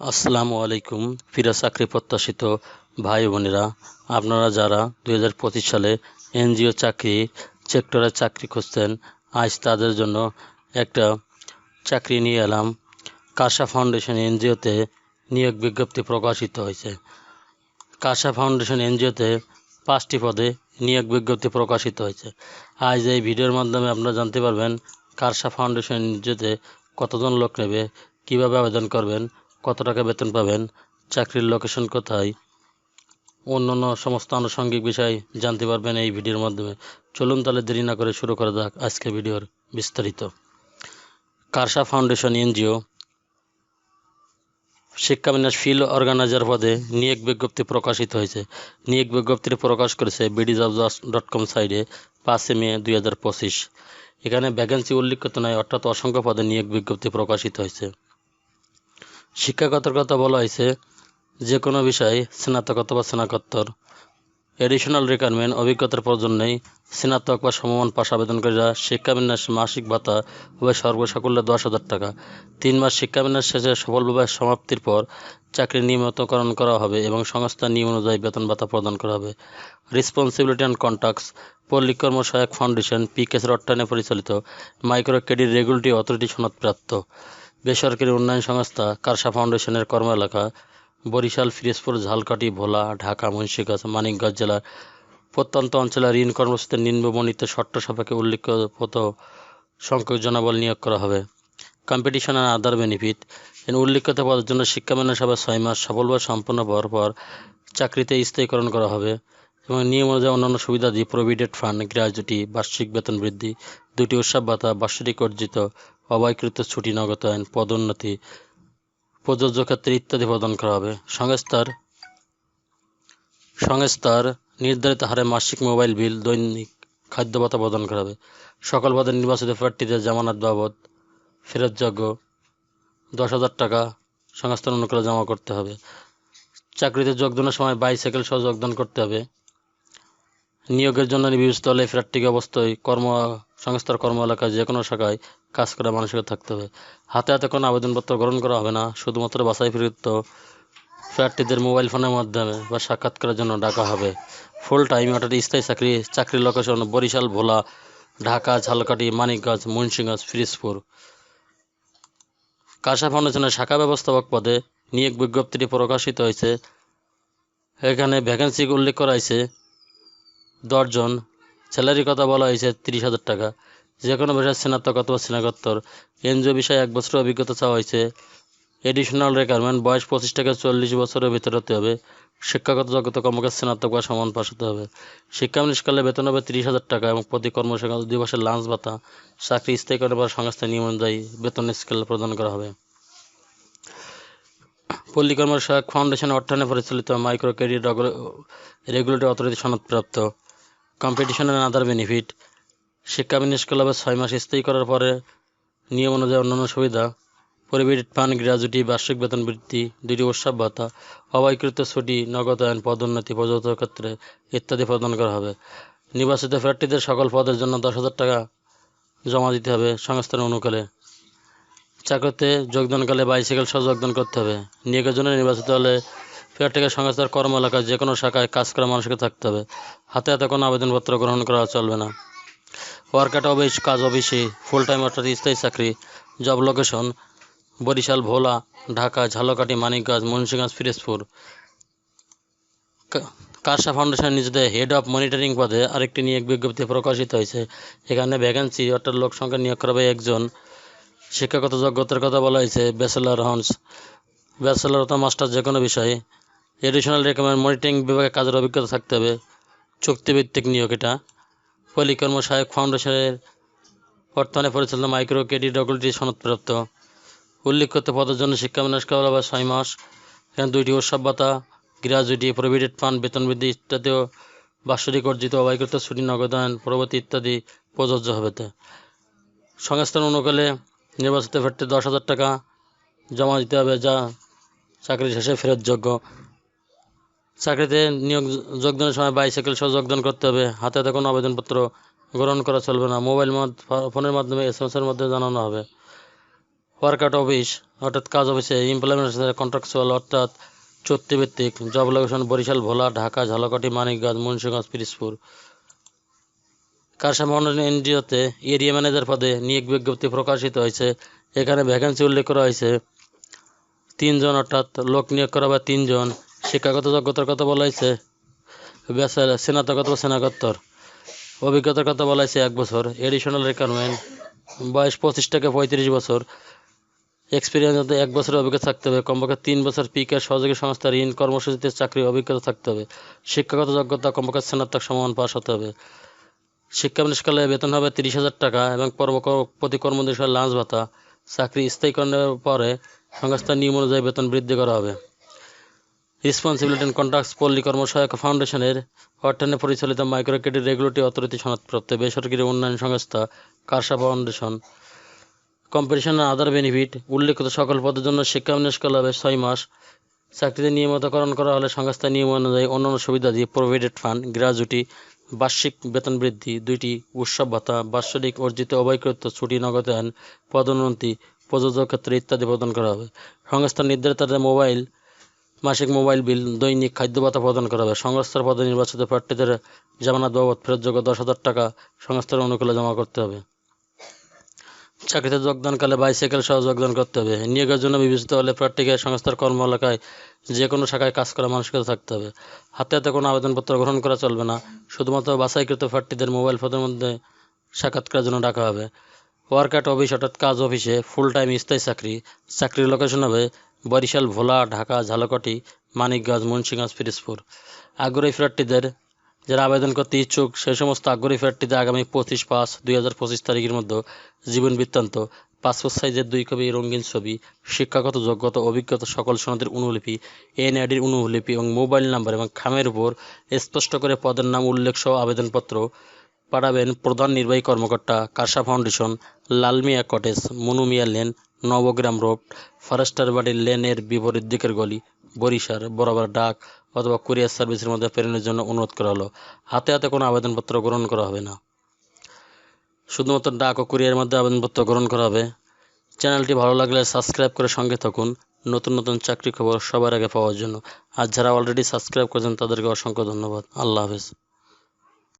আসসালামু আলাইকুম, ফিরা চাকরি প্রত্যাশিত ভাই বোনেরা। আপনারা যারা দুই হাজার পঁচিশ সালে এনজিও চাকরি সেক্টরে চাকরি খুঁজছেন আজ তাদের জন্য একটা চাকরি নিয়ে এলাম। কাশা ফাউন্ডেশন এনজিওতে নিয়োগ বিজ্ঞপ্তি প্রকাশিত হয়েছে। কাশা ফাউন্ডেশন এনজিওতে পাঁচটি পদে নিয়োগ বিজ্ঞপ্তি প্রকাশিত হয়েছে। আজ এই ভিডিওর মাধ্যমে আপনারা জানতে পারবেন কারসা ফাউন্ডেশন এনজিওতে কতজন লোক নেবে, কীভাবে আবেদন করবেন কত টাকা বেতন পাবেন, চাকরির লোকেশন কোথায়, অন্যান্য সমস্ত আনুষঙ্গিক বিষয় জানতে পারবেন এই ভিডিওর মাধ্যমে। চলুন তাহলে দেরি না করে শুরু করা যাক আজকের ভিডিওর বিস্তারিত। কারসা ফাউন্ডেশন এনজিও শিক্ষাবিন্যাস ফিল্ড অর্গানাইজার পদে নিয়োগ বিজ্ঞপ্তি প্রকাশিত হয়েছে। নিয়োগ বিজ্ঞপ্তিটি প্রকাশ করেছে বিডি ডট কম সাইটে পাঁচই মে দুই হাজার পঁচিশ। এখানে ভ্যাকেন্সি উল্লিখিত নয়, অর্থাৎ অসংখ্য পদে নিয়োগ বিজ্ঞপ্তি প্রকাশিত হয়েছে। শিক্ষাগতের কথা বলা হয়েছে যে কোনো বিষয়ে স্নাতক অথবা স্নাতকোত্তর। এডিশনাল রিকোয়ারমেন্ট অভিজ্ঞতার প্রয়োজন নেই। স্নাতক বা সমমান পাশ আবেদনকারীরা শিক্ষাবিন্যাস মাসিক ভাতা উভয় সর্বসাকুল্যে দশ হাজার টাকা। তিন মাস শিক্ষাবিন্যাস শেষে সফলভাবে সমাপ্তির পর চাকরি নিয়মিতকরণ করা হবে এবং সংস্থার নিয়ম অনুযায়ী বেতন ভাতা প্রদান করা হবে। রেসপন্সিবিলিটি অ্যান্ড কন্ট্যাক্টস পল্লী কর্ম সহায়ক ফাউন্ডেশন পিকেসের অর্থায়নে পরিচালিত মাইক্রো ক্রেডিট রেগুলেটরি অথরিটি সনদপ্রাপ্ত বেসরকারি উন্নয়ন সংস্থা কারসা ফাউন্ডেশনের কর্ম এলাকা বরিশাল, ফিরোজপুর, ঝালকাঠি, ভোলা, ঢাকা, মুন্সিগঞ্জ, মানিকগঞ্জ জেলার প্রত্যন্ত অঞ্চলে ঋণ কর্মসূচিতে নিম্নবর্ণিত শর্ত সাপেক্ষে উল্লেখিত সংখ্যক জনবল নিয়োগ করা হবে। কম্পিটিশন অ্যান্ড আদার বেনিফিট এর উল্লেখিত পদের জন্য শিক্ষামান্য সভা ছয় মাস সফলভাবে সম্পন্ন হওয়ার পর চাকরিতে স্থায়ীকরণ করা হবে এবং নিয়ম অনুযায়ী অন্যান্য সুবিধা দিয়ে প্রভিডেন্ট ফান্ড গ্র্যাজুটি বার্ষিক বেতন বৃদ্ধি দুটি উৎসব ভাতা বার্ষিক অর্জিত অবাইকৃত ছুটি নগদায়ন পদোন্নতি, প্রযোজ্য ক্ষেত্রে ইত্যাদি প্রদান করা হবে। সংস্থার সংস্থার নির্ধারিত হারে মাসিক মোবাইল বিল, দৈনিক খাদ্য ভাতা প্রদান করা হবে। সকল পদের নির্বাচিত প্রার্থীদের জামানত বাবদ ফেরতযোগ্য দশ হাজার টাকা সংস্থার অনুকূলে জমা করতে হবে। চাকরিতে যোগদানের সময় বাইসাইকেল সহ যোগদান করতে হবে। নিয়োগের জন্য নিবিষ্ট হলে প্রার্থীকে অবস্থায় কর্ম সংস্থার কর্ম এলাকায় যে কোনো শাখায় কাজ করা মানুষকে থাকতে হবে। হাতে হাতে কোনো আবেদনপত্র গ্রহণ করা হবে না, শুধুমাত্র বাছাই ফিরিত প্রার্থীদের মোবাইল ফোনের মাধ্যমে বা সাক্ষাৎকারের জন্য ডাকা হবে। ফুল টাইম অর্থাৎ স্থায়ী চাকরি, চাকরির লোকেশন বরিশাল, ভোলা, ঢাকা, ঝালকাঠি, মানিকগঞ্জ, মুন্সিগঞ্জ, ফিরিজপুর। কাশা ফাউন্ডেশনের শাখা ব্যবস্থাপক পদে নিয়োগ বিজ্ঞপ্তিটি প্রকাশিত হয়েছে। এখানে ভ্যাকেন্সি উল্লেখ করা হয়েছে। দশজন স্যালারির কথা বলা হয়েছে তিরিশ হাজার টাকা। যে কোনো বিষয়ে স্নাতক অথবা স্নাতকোত্তর। এনজিও বিষয়ে এক বছর অভিজ্ঞতা চাওয়া হয়েছে। এডিশনাল রেকোয়ারমেন্ট বয়স পঁচিশ থেকে চল্লিশ বছরের ভিতরে হতে হবে। শিক্ষাগত যোগ্যতা কর্মকার স্নাতক বা সমান পাশ হতে হবে। শিক্ষা নিষ্কালে বেতন হবে তিরিশ হাজার টাকা এবং প্রতি কর্মসংখ্যা দিবসের লাঞ্চ ভাতা, চাকরি স্থায়ী করে বা সংস্থা নিয়ম অনুযায়ী বেতন স্কেল প্রদান করা হবে। পল্লী সহায়ক ফাউন্ডেশন অর্থায়নে পরিচালিত মাইক্রো ক্রেডিট রেগুলেটরি অথরিটি সনদপ্রাপ্ত। কম্পিটিশন অ্যান্ড আদার বেনিফিট শিক্ষা বিন্যাস ক্লাবে ছয় মাস স্থায়ী করার পরে নিয়ম অনুযায়ী অন্যান্য সুবিধা, পরিবেশ ফান্ড গ্র্যাজুটি বার্ষিক বেতন বৃদ্ধি, দুটি উৎসব ভাতা অবাইকৃত ছুটি নগদায়ন পদোন্নতি প্রযোজ্য ক্ষেত্রে ইত্যাদি প্রদান করা হবে। নির্বাচিত প্রার্থীদের সকল পদের জন্য দশ হাজার টাকা জমা দিতে হবে সংস্থার অনুকূলে। চাকরিতে যোগদানকালে বাইসাইকেল সহ যোগদান করতে হবে। নিয়োগের জন্য নির্বাচিত হলে প্রার্থীকে সংস্থার কর্ম এলাকায় যে কোনো শাখায় কাজ করা মানুষকে থাকতে হবে। হাতে হাতে কোনো আবেদনপত্র গ্রহণ করা চলবে না। ওয়ার্ক অ্যাট অফিস, কাজ অফিসে ফুল টাইম অর্থাৎ স্থায়ী চাকরি job location Barishal, Bhola, Dhaka, Jhalokathi, Manikganj, Munshiganj Pirojpur Karsa foundation নিজেদের হেড অফ মনিটরিং পদে আরেকটি নিয়োগ বিজ্ঞপ্তি প্রকাশিত হয়েছে। এখানে ভ্যাকেন্সি অর্থাৎ লোক সংখ্যা নিয়োগ করা একজন। শিক্ষাগত যোগ্যতার কথা বলা হয়েছে ব্যাচেলার হন্স ব্যাচেলার অথবা মাস্টার যে কোনো বিষয়ে। এডিশনাল রেকমেন্ড মনিটরিং বিভাগে কাজের অভিজ্ঞতা থাকতে হবে। চুক্তিভিত্তিক নিয়োগ এটা। পলিকর্ম সহায়ক ফাউন্ডেশনের বর্তমানে পরিচালিত মাইক্রো ক্রেডিট রেগুলেটরি সনদপ্রাপ্ত। উল্লেখিত পদের জন্য শিক্ষা করা হবে ছয় মাস। এখানে দুইটি উৎসব ভাতা গ্র্যাজুইটি প্রভিডেন্ট ফান্ড, বেতন বৃদ্ধি ইত্যাদিও বাৎসরিক অর্জিত অবাইকৃত ছুটি নগদায়ন পরবর্তী ইত্যাদি প্রযোজ্য হবে সংস্থান অনুকালে নির্বাচিত প্রার্থী দশ হাজার টাকা জমা দিতে হবে যা চাকরি শেষে ফেরতযোগ্য। চাকরিতে নিয়োগ যোগদানের সময় বাইসাইকেল সহ যোগদান করতে হবে। হাতে হাতে কোনো আবেদনপত্র গ্রহণ করা চলবে না। মোবাইল ফোনের মাধ্যমে এস এম এসের মধ্যে জানানো হবে। ওয়ার্কআউট অফিস অর্থাৎ কাজ অফিসে ইমপ্লয়মেন্ট কন্ট্রাকচুয়াল অর্থাৎ চুক্তিভিত্তিক জব লোকেশন বরিশাল, ভোলা, ঢাকা, ঝালকাঠি, মানিকগঞ্জ, মুন্সিগঞ্জ পিরিজপুর কারসাম এনজিওতে এরিয়া ম্যানেজার পদে নিয়োগ বিজ্ঞপ্তি প্রকাশিত হয়েছে। এখানে ভ্যাকেন্সি উল্লেখ করা হয়েছে। তিনজন, অর্থাৎ লোক নিয়োগ করা বা তিনজন। শিক্ষাগত যোগ্যতার কথা বলা হয়েছে স্নাতক অথবা স্নাতকোত্তর। অভিজ্ঞতার কথা বলা হয়েছে এক বছর এডিশনাল রিকোয়ারমেন্ট বয়স পঁচিশ থেকে পঁয়ত্রিশ বছর। এক্সপিরিয়েন্স এক বছরের অভিজ্ঞতা থাকতে হবে, কমপক্ষে তিন বছর পিকের সহযোগী সংস্থার ঋণ কর্মসূচিতে চাকরির অভিজ্ঞতা থাকতে হবে। শিক্ষাগত যোগ্যতা কমপক্ষে স্নাতক সমান পাস হতে হবে। শিক্ষা শিক্ষাবিনিষ্কালে বেতন হবে তিরিশ হাজার টাকা এবং প্রতি কর্মদিবসে লাঞ্চ ভাতা। চাকরি স্থায়ীকরণের পরে সংস্থার নিয়ম অনুযায়ী বেতন বৃদ্ধি করা হবে। রেসপন্সিবিলিটি অ্যান্ড কন্ট্রাক্টস পল্লী কর্মসহায়ক ফাউন্ডেশনের অর্থায়নে পরিচালিত মাইক্রো ক্রেডিট রেগুলেটরি অথরিটি সনদপ্রাপ্ত বেসরকারি উন্নয়ন সংস্থা Karsa foundation competition other benefit উল্লেখিত সকল পদের জন্য শিক্ষা হবে ছয় মাস। চাকরিতে নিয়মিতকরণ করা হলে সংস্থার নিয়ম অনুযায়ী অন্যান্য সুবিধা দিয়ে প্রভিডেন্ট ফান্ড গ্রাজুটি বার্ষিক বেতন বৃদ্ধি, দুইটি উৎসব ভাতা বাৎসরিক অর্জিত অবৈকৃত ছুটি নগদায়ন পদোন্নতি প্রযোজক ক্ষেত্রে ইত্যাদি প্রদান করা হবে। সংস্থার নির্ধারিত মোবাইল মাসিক মোবাইল বিল, দৈনিক খাদ্য ভাতা প্রদান করা হবে। সংস্থার পদে নির্বাচিত প্রার্থীদের জামানত বাবদ ফেরতযোগ্য দশ হাজার টাকা সংস্থার অনুকূলে জমা করতে হবে। চাকরিতে যোগদানকালে বাইসাইকেল সহ যোগদান করতে হবে। নিয়োগের জন্য বিবেচিত হলে প্রার্থীকে সংস্থার কর্ম এলাকায় যে কোনো শাখায় কাজ করা মানসিকতা থাকতে হবে। হাতে হাতে কোনো আবেদনপত্র গ্রহণ করা চলবে না। শুধুমাত্র বাছাইকৃত প্রার্থীদের মোবাইল ফোনের মধ্যে সাক্ষাৎকারের জন্য ডাকা হবে। ওয়ার্কআউট অফিস অর্থাৎ কাজ অফিসে ফুল টাইম স্থায়ী চাকরি। চাকরির লোকেশন হবে বরিশাল, ভোলা, ঢাকা, ঝালকাঠি, মানিকগঞ্জ, মুন্সিগঞ্জ, পিরিজপুর। আগ্রহী প্রার্থীদের যারা আবেদন করতে ইচ্ছুক সেই সমস্ত আগ্রহী প্রার্থীদের আগামী পঁচিশ পাঁচ দুই হাজার পঁচিশ তারিখের মধ্যে জীবন বৃত্তান্ত, পাসপোর্ট সাইজের দুই কপি রঙিন ছবি, শিক্ষাগত যোগ্যতা অভিজ্ঞতা সকল সনদের অনুলিপি এনআইডির অনুলিপি এবং মোবাইল নাম্বার এবং খামের উপর স্পষ্ট করে পদের নাম, উল্লেখ সহ আবেদনপত্র পাঠাবেন প্রধান নির্বাহী কর্মকর্তা Karsa foundation, Lalmia cottage, Monumia lane Nabagram road, forester বাড়ি লেনের বিপরীত দিকের গলি বরিশার বরাবর ডাক অথবা কুরিয়ার সার্ভিসের মধ্যে প্রেরণের জন্য অনুরোধ করা হলো। হাতে হাতে কোনো আবেদনপত্র গ্রহণ করা হবে না। শুধুমাত্র ডাক ও কুরিয়ার মধ্যে আবেদনপত্র গ্রহণ করা হবে। চ্যানেলটি ভালো লাগলে সাবস্ক্রাইব করে সঙ্গে থাকুন। নতুন নতুন চাকরি খবর সবার আগে পাওয়ার জন্য। আর যারা অলরেডি সাবস্ক্রাইব করেছেন, তাদেরকে অসংখ্য ধন্যবাদ। আল্লাহ হাফেজ।